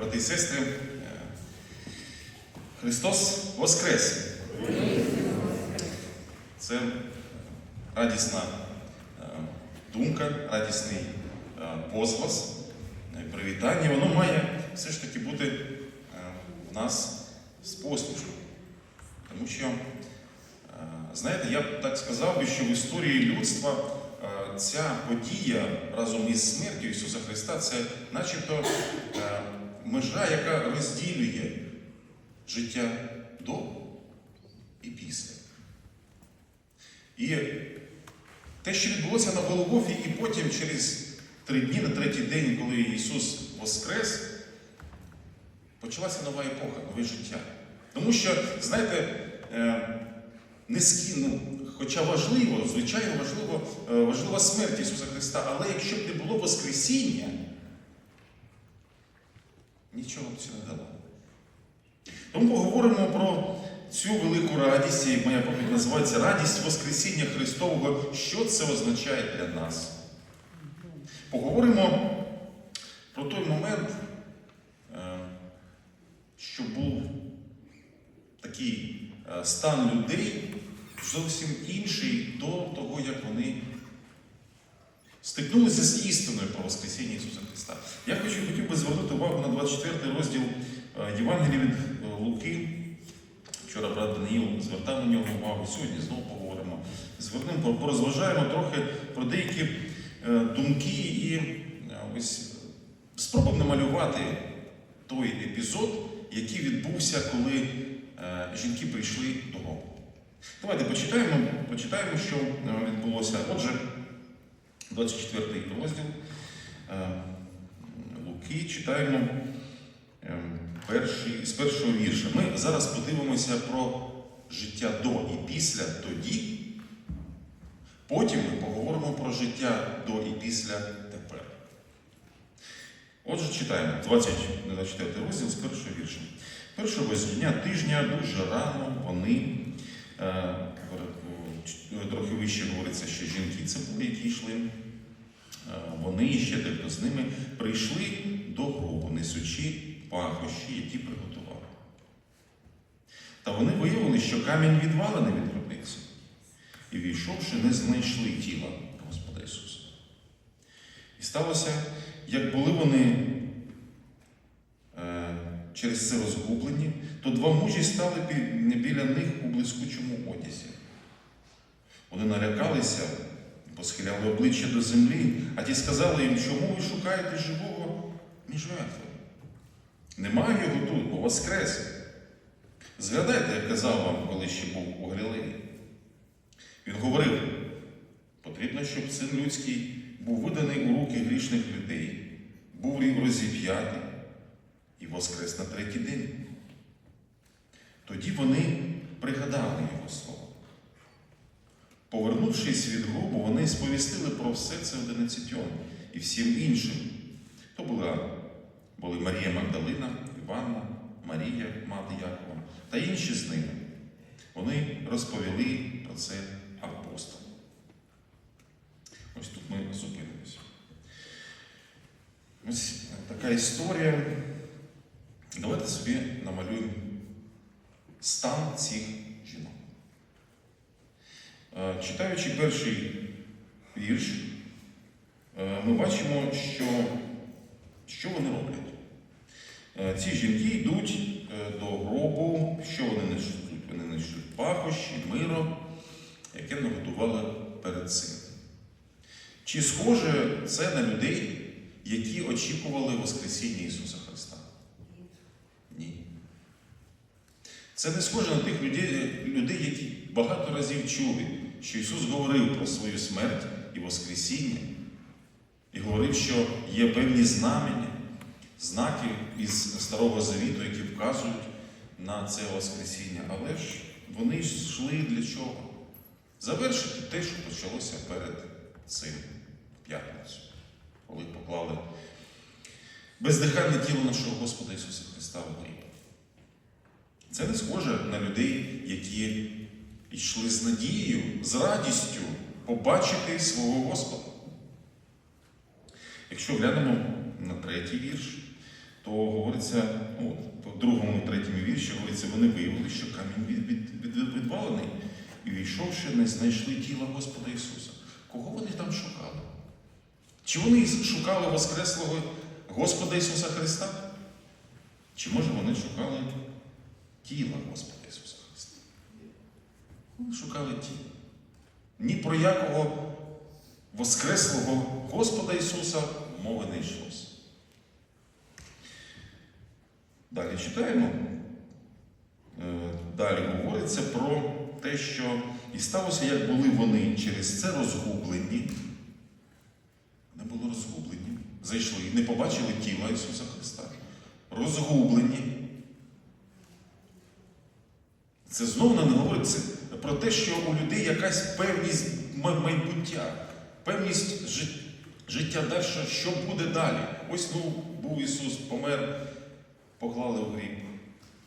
брати і сестри, е, Христос Воскрес! Це радісна е, думка, радісний возглас, е, привітання. Воно має все ж таки бути в нас з посмішкою. Тому що, знаєте, я б так сказав би, що в історії людства ця подія разом із смертю Ісуса Христа це начебто межа, яка розділює життя до і після. І те, що відбулося на Голгофі, і потім через три дні, на третій день, коли Ісус Воскрес, почалася нова епоха, нове життя. Тому що, знаєте, е, низькі, ну, хоча важливо, звичайно, важливо, е, важлива смерть Ісуса Христа, але якщо б не було Воскресіння, нічого б це не дало. Тому поговоримо про цю велику радість, і моя проповідь називається Радість Воскресіння Христового. Що це означає для нас? Поговоримо про той момент, е, що був такий е, стан людей зовсім інший до того, як вони стикнулися з істиною про Воскресіння Ісуса Христа. Я хочу хотів би звернути увагу на 24 розділ е, Євангелія від е, Луки. Вчора брат Даниїл звертав на нього увагу, сьогодні знову поговоримо. Звернемо, порозважаємо трохи про деякі е, думки і ось спробуємо намалювати той епізод, який відбувся, коли жінки прийшли до. Давайте почитаємо, почитаємо, що відбулося. Отже, 24 розділ е, Луки читаємо е, перший, з першого вірша. Ми зараз подивимося про життя до і після тоді. Потім ми поговоримо про життя до і після тепер. Отже, читаємо 24 розділ з першого вірша. Першого дня тижня дуже рано вони, е, трохи вище говориться, що жінки це були, які йшли. Е, Вони ще дехто з ними прийшли до гробу, несучи пахощі, які приготували. Та вони виявили, що камінь відвалений від гробниці, і війшовши, не знайшли тіла Господа Ісуса. І сталося, як були вони е, через це розгублені, то два мужі стали біля них у блискучому одязі. Вони налякалися, посхиляли обличчя до землі, а ті сказали їм, чому ви шукаєте живого між мертвими? Немає його тут, бо воскрес. Згадайте, як казав вам, коли ще був у Галілеї. Він говорив, потрібно, щоб син людський був виданий у руки грішних людей, був розіп'ятий і воскрес на третій день. Тоді вони пригадали його слово. Повернувшись від гробу, вони сповістили про все це одинадцятьом і всім іншим. То була, були Марія Магдалина, Іванна, Марія, мати Якова та інші з ними. Вони розповіли про це апостолам. Ось тут ми зупинимося. Ось така історія. Давайте собі намалюємо стан цих Читаючи перший вірш, е, ми бачимо, що, що вони роблять. Е, Ці жінки йдуть е, до гробу, що вони несуть? Вони несуть пахощі, миро, яке наготували перед цим. Чи схоже це на людей, які очікували Воскресіння Ісуса Христа? Ні. Це не схоже на тих людей, людей, які багато разів чули, що Ісус говорив про свою смерть і Воскресіння, і говорив, що є певні знамення, знаки із Старого Завіту, які вказують на це Воскресіння. Але ж вони йшли для чого? Завершити те, що почалося перед цим п'ятницю, коли поклали бездихальне тіло нашого Господа Ісуса Христа в гріб. Це не схоже на людей, які йшли з надією, з радістю побачити свого Господа. Якщо глянемо на третій вірш, то говориться, ну, в другому, третьому вірші говориться, вони виявили, що камінь від, від, від, відвалений, і війшовши, не знайшли тіла Господа Ісуса. Кого вони там шукали? Чи вони шукали Воскреслого Господа Ісуса Христа? Чи може вони шукали тіла Господа Ісуса Христа? Вони шукали тіло. Ні про якого Воскреслого Господа Ісуса мови не йшлося. Далі читаємо. Е, Далі говориться про те, що і сталося, як були вони через це розгублені. Вони були розгублені. Зайшли і не побачили тіла Ісуса Христа. Розгублені. Це знову не говорить про те, що у людей якась певність майбуття, певність життя далі, що буде далі. Ось ну, був Ісус, помер, поклали в гріб.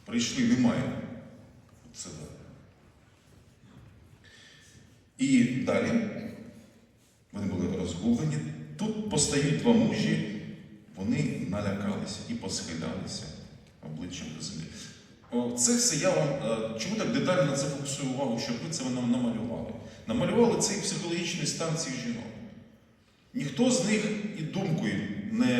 Прийшли, немає. Це да. І далі вони були розгублені. Тут постають два мужі, вони налякалися і посхилялися обличчям до землі. О, Це все я вам е, чому так детально на це фокусую увагу, щоб ви це нам намалювали. Намалювали цей психологічний стан цих жінок. Ніхто з них і думкою не,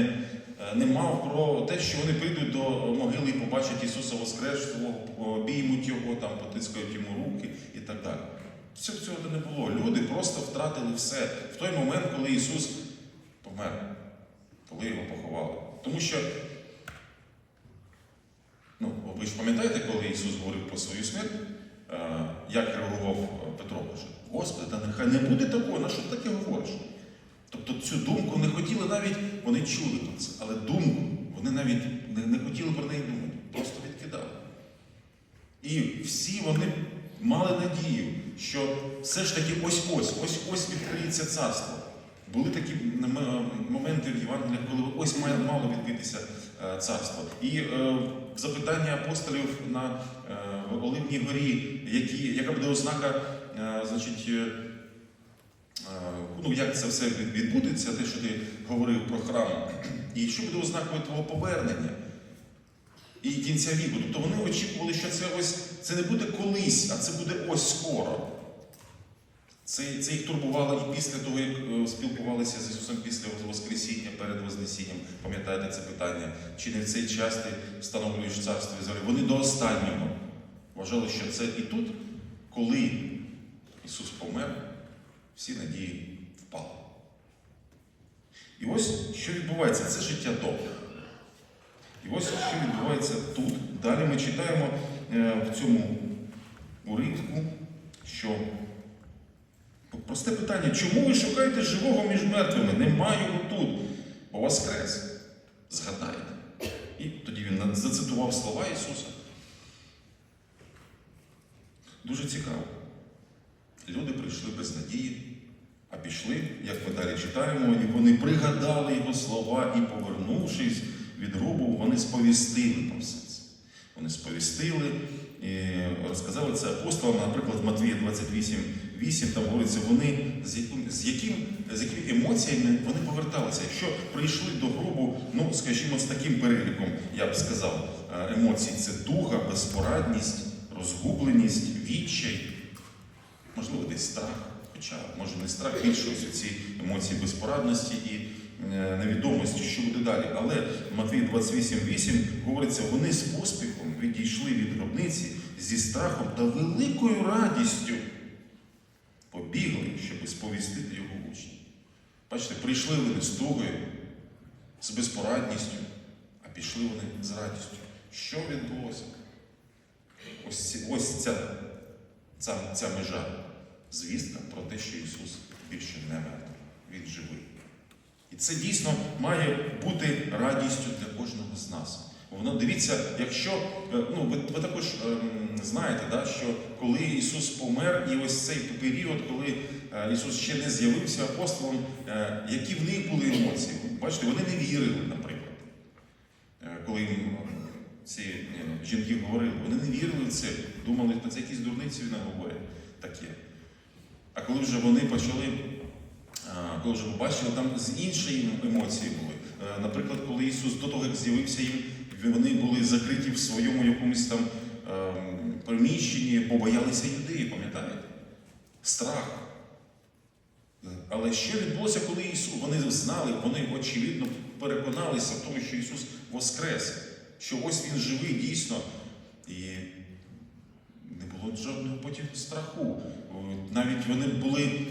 е, не мав про те, що вони прийдуть до могили і побачать Ісуса Воскреслого, обіймуть його, там, потискають йому руки і так далі. Цього, цього не було. Люди просто втратили все в той момент, коли Ісус помер, коли його поховали. Тому що, ви ж пам'ятаєте, коли Ісус говорив про свою смерть, е, як реагував Петро? Каже, Господи, та нехай не буде такого, на що ти таке говориш? Тобто цю думку не хотіли навіть, вони чули про це, але думку вони навіть не, не хотіли про неї думати, просто відкидали. І всі вони мали надію, що все ж таки ось-ось, ось-ось відкриється царство. Були такі моменти в Євангеліях, коли ось мало відкритися е, царство. І е, запитання апостолів на е, Оливній горі, які, яка буде ознака, е, значить, е, ну, як це все відбудеться, те, що ти говорив про храм, і що буде ознакою твого повернення і кінця віку. Тобто вони очікували, що це ось це не буде колись, а це буде ось скоро. Це, це їх турбувало і після того, як е, спілкувалися з Ісусом після Воскресіння, перед Вознесінням. Пам'ятаєте це питання? Чи не в цей час ти встановлюєш царство Ізраїлю? Вони до останнього вважали, що це і тут, коли Ісус помер, всі надії впали. І ось що відбувається, це життя добре. І ось що відбувається тут. Далі ми читаємо е, в цьому уривку, що просте питання, чому ви шукаєте живого між мертвими? Немає його тут, бо воскрес. Згадайте. І тоді він зацитував слова Ісуса. Дуже цікаво. Люди прийшли без надії, а пішли, як ми далі читаємо, і вони пригадали його слова і, повернувшись від гробу, вони сповістили там все це. Вони сповістили і розказали це апостолам, наприклад, Матвія 28, 8, там говориться, вони з з яким, з якими емоціями вони поверталися. Якщо прийшли до гробу, ну, скажімо, з таким переліком, я б сказав, е, емоцій це туга, безпорадність, розгубленість, відчай, можливо, десь страх, хоча може не страх, більше ось ці емоції безпорадності і е, невідомості, що буде далі. Але в Матвії 28.8 говориться, вони з поспіхом відійшли від гробниці зі страхом та великою радістю побігли, щоб сповістити його учнів. Бачите, прийшли вони з тугою, з безпорадністю, а пішли вони з радістю. Що відбулося? Ось, ось ця, ця, ця межа. Звістка про те, що Ісус більше не мертвий, Він живий. І це дійсно має бути радістю для кожного з нас. Воно дивіться, якщо е, ну ви, ви також ем, знаєте, да, що коли Ісус помер, і ось цей період, коли е, Ісус ще не з'явився апостолом, е, які в них були емоції? Бачите, вони не вірили, наприклад. Е, Коли їм е, ці е, жінки говорили, вони не вірили в це, думали, що це якісь дурниці він говорять таке. А коли вже вони почали, а, коли вже побачили, там з іншої емоції були. Е, Наприклад, коли Ісус до того, як з'явився їм, вони були закриті в своєму якомусь там ем, приміщенні, бо боялися юдеї, пам'ятаєте? Страх. Але що відбулося, коли Ісус, вони знали, вони очевидно переконалися в тому, що Ісус воскрес, що ось Він живий дійсно. І не було жодного потім страху. Навіть вони були, е,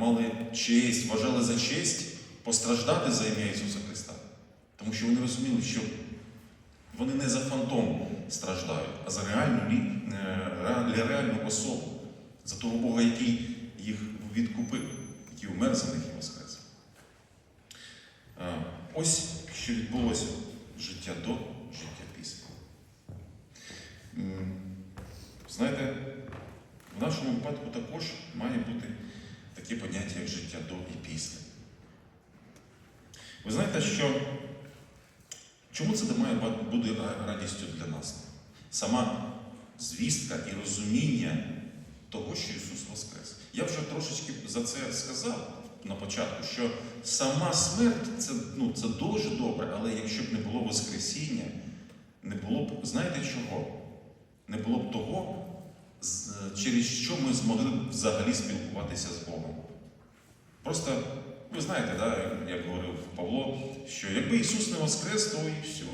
мали честь, вважали за честь постраждати за ім'я Ісуса Христа. Тому що вони розуміли, що вони не за фантом страждають, а за реальну, е, для реальну особу, за того Бога, який їх відкупив, який умер за них і воскрес. Ось що відбулося життя до, життя після. Знаєте, в нашому випадку також має бути таке поняття, як життя до і після. Ви знаєте, що чому це має бути радістю для нас? Сама звістка і розуміння того, що Ісус Воскрес. Я вже трошечки за це сказав на початку, що сама смерть це, ну, це дуже добре, але якщо б не було Воскресіння, не було б, знаєте чого? Не було б того, через що ми змогли б взагалі спілкуватися з Богом. Просто, ви знаєте, да, як говорив Павло, що якби Ісус не воскрес, то і все.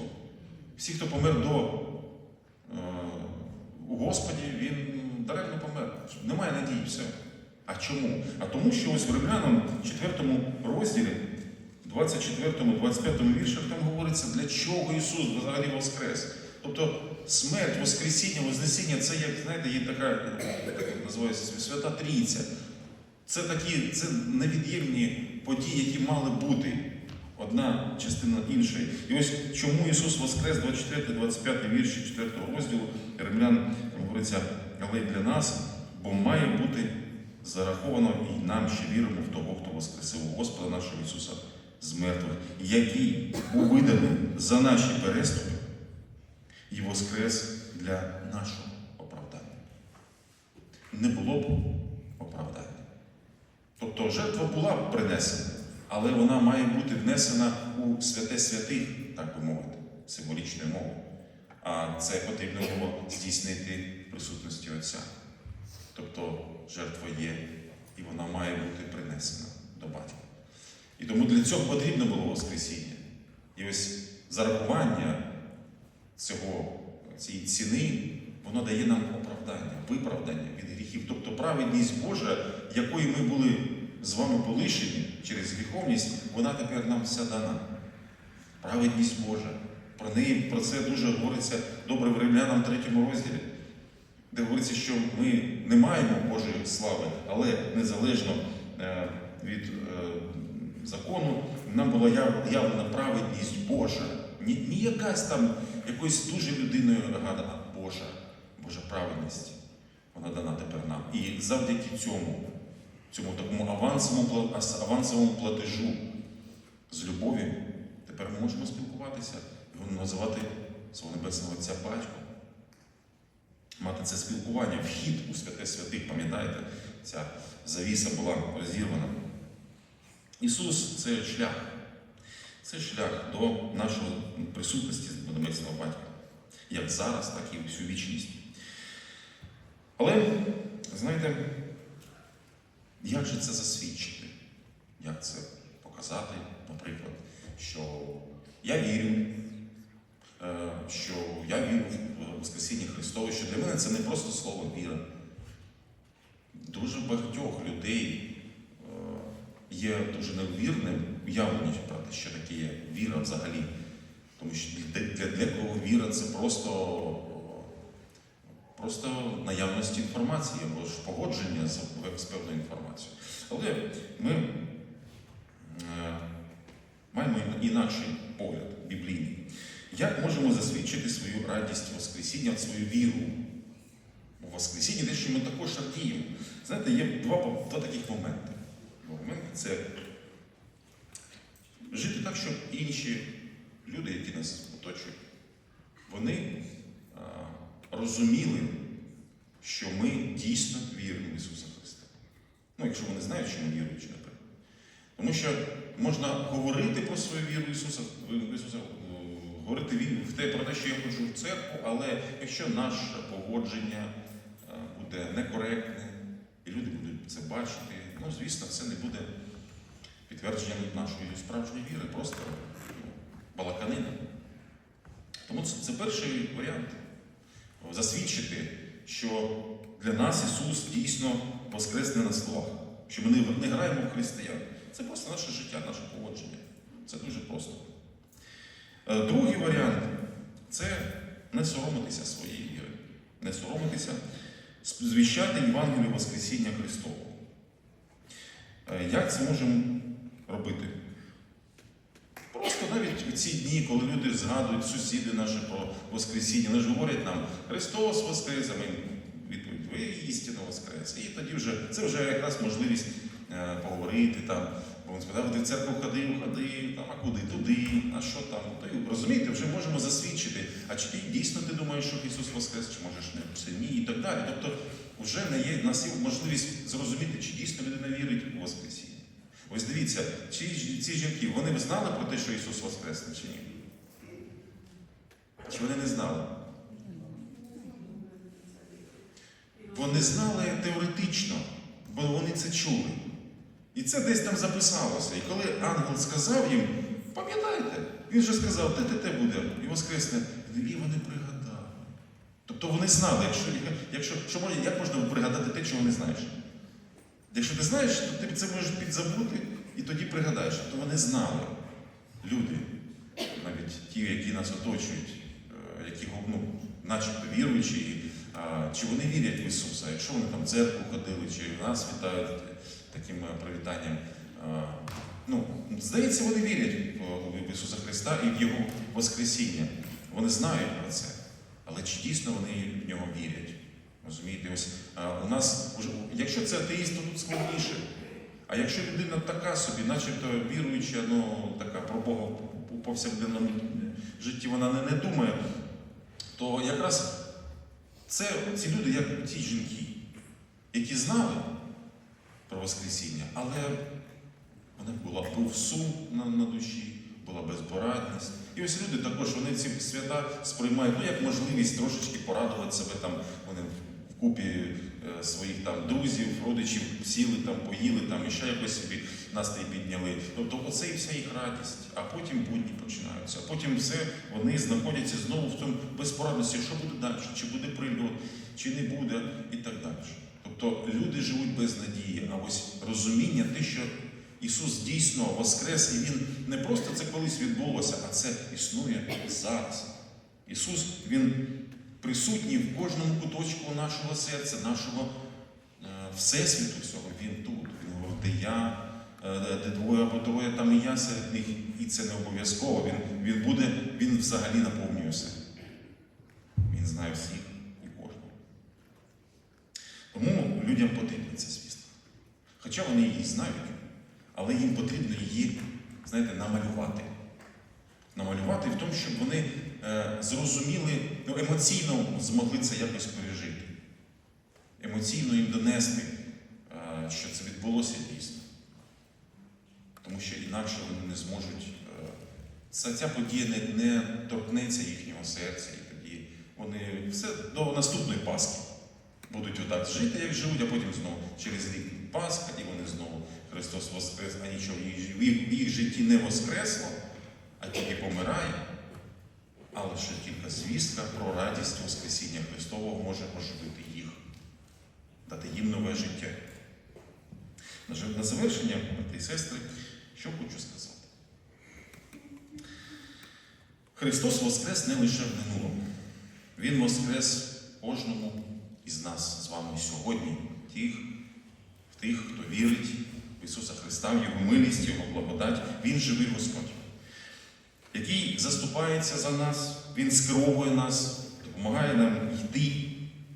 Всі, хто помер до е, у Господі, він даремно помер. Немає надії, все. А чому? А тому, що ось в Римлянам 4 розділі, 24-25 віршах там говориться, для чого Ісус взагалі воскрес. Тобто смерть, Воскресіння, Вознесіння це як, знаєте, є така, називається свята трійця. Це такі це невід'ємні події, які мали бути одна частина іншої. І ось чому Ісус Воскрес, 24-25 вірші 4 розділу Римлян говориться, але й для нас, бо має бути зараховано і нам, що віримо в того, хто воскресив Господа нашого Ісуса з мертвих, який був виданий за наші переступи і воскрес для нашого оправдання. Не було б оправдання. Тобто жертва була принесена, але вона має бути внесена у святе святих, так би мовити, символічною мовою. А це потрібно було здійснити в присутності Отця. Тобто жертва є, і вона має бути принесена до батька. І тому для цього потрібно було Воскресіння. І ось зарахування цього, цієї ціни, воно дає нам оправдання, виправдання від гріхів. Тобто праведність Божа, якої ми були з вами полишені через гріховність, вона тепер нам вся дана. Праведність Божа. Про неї про це дуже говориться добре в Римлянам 3 розділі, де говориться, що ми не маємо Божої слави, але незалежно е, від е, закону нам була яв- явлена праведність Божа. Ні, якась там якоюсь дуже людиною гадана, а Божа, Божа праведність. Вона дана тепер нам. І завдяки цьому, цьому такому авансовому, авансовому платежу з любові, тепер ми можемо спілкуватися і називати свого небесного Отця батьком. Мати це спілкування, вхід у святе святих, пам'ятаєте, ця завіса була розірвана. Ісус це шлях. Це шлях до нашої присутності до небесного батька. Як зараз, так і всю вічність. Але, знаєте, як же це засвідчити? Як це показати, наприклад, що я вірю, е, що я вірю в Воскресіння Христове, що для мене це не просто слово віра. Дуже багатьох людей е, є дуже невірним уявлення про те, що таке є віра взагалі. Тому що для, для, кого віра це просто, просто наявність інформації або ж погодження з, з певною інформацією. Але ми е, маємо інакший погляд біблійний. Як можемо засвідчити свою радість Воскресіння, свою віру у Воскресінні, де що ми також радіємо? Знаєте, є два, два таких моменти. Момент це жити так, щоб інші люди, які нас оточують, вони а, розуміли, що ми дійсно віримо в Ісуса Христа. Ну, якщо вони знають, що ми віруючі, наприклад. Тому що можна говорити про свою віру Ісуса, Ісуса говорити в те про те, що я ходжу в церкву, але якщо наше погодження е, буде некоректне, і люди будуть це бачити, ну звісно, це не буде підтвердженням нашої справжньої віри, просто ну, балаканина. Тому це, це перший варіант засвідчити, що для нас Ісус дійсно воскрес не на словах, що ми не, граємо в християн. Це просто наше життя, наше поводження. Це дуже просто. Е, Другий варіант це не соромитися своєї віри, не соромитися, звіщати Євангелію Воскресіння Христового. Е, Як це можемо робити? Просто навіть у ці дні, коли люди згадують сусіди наші про Воскресіння, вони ж говорять нам Христос Воскрес, а ми відповідь, ви істинно Воскрес. І тоді вже це вже якраз можливість е, поговорити там. Бо він спитав, ти в церкву ходив, ходив, там, а куди, туди, а що там? То, розумієте, вже можемо засвідчити, а чи ти дійсно ти думаєш, що Ісус Воскрес, чи можеш не це ні, і так далі. Тобто вже не є, в нас є можливість зрозуміти, чи дійсно людина вірить у Воскресіння. Дивіться, ці, ці жінки, вони б знали про те, що Ісус Воскресне чи ні? Чи вони не знали? Вони знали теоретично, бо вони це чули. І це десь там записалося. І коли ангел сказав їм, пам'ятайте, він же сказав, те, те, те буде, і воскресне. І вони пригадали. Тобто вони знали, якщо, якщо що може, як можна пригадати те, чого не знаєш? Якщо ти знаєш, то ти це можеш підзабути і тоді пригадаєш, то вони знали. Люди, навіть ті, які нас оточують, е, які ну, начебто віруючі, чи вони вірять в Ісуса, якщо вони там в церкву ходили, чи нас вітають таким е, привітанням. Ну, здається, вони вірять в- Ісуса Христа і в Його Воскресіння. Вони знають про це. Але чи дійсно вони в нього вірять? Розумієте, ось у нас якщо це атеїст, то тут складніше. А якщо людина така собі, начебто віруюча, ну така про Бога у повсякденному житті вона не, не думає, то якраз це ці люди, як ці жінки, які знали про Воскресіння, але вона була був сум на, на душі, була безпорадність. І ось люди також вони ці свята сприймають ну, як можливість трошечки порадувати себе там. Вони купі е, своїх там друзів, родичів сіли там, поїли там і ще якось собі настрій підняли. Тобто оце і вся їх радість, а потім будні починаються. А потім все вони знаходяться знову в тому безпорадності, що буде далі, чи буде прильот, чи не буде, і так далі. Тобто люди живуть без надії, а ось розуміння, те, що Ісус дійсно воскрес, і Він не просто це колись відбулося, а це існує зараз. Ісус Він присутній в кожному куточку нашого серця, нашого е, всесвіту всього. Він тут. Він говорить, де я, е, де двоє або троє, там і я серед них. І це не обов'язково. Він, він буде, він взагалі наповнює все. Він знає всіх і кожного. Тому людям потрібна ця звістка. Хоча вони її знають, але їм потрібно її, знаєте, намалювати. Намалювати в тому, щоб вони е, зрозуміли, ну, емоційно змогли це якось пережити. Емоційно їм донести, е, що це відбулося дійсно. Тому що інакше вони не зможуть. Е, ця, ця подія не, не торкнеться їхнього серця, і тоді вони все до наступної Пасхи будуть отак жити, як живуть, а потім знову через рік Пасха, і вони знову Христос Воскрес, а нічого в їх- в їх житті не воскресло, а тільки помирає. Але ще тільки звістка про радість Воскресіння Христового може оживити їх, дати їм нове життя. На завершення, брати і сестри, що хочу сказати. Христос Воскрес не лише в минулому. Він воскрес кожному із нас з вами сьогодні, тих, тих, хто вірить в Ісуса Христа, в Його милість, Його благодать. Він живий Господь, який заступається за нас, Він скеровує нас, допомагає нам йти,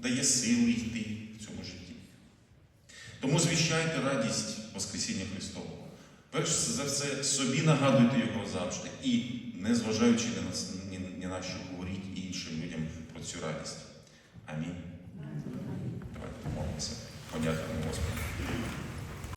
дає сили йти в цьому житті. Тому звіщайте радість Воскресіння Христового. Перш за все, собі нагадуйте його завжди і, не зважаючи ні на, ні, ні на що, говоріть іншим людям про цю радість. Амінь. Давайте помолимося. Подякуємо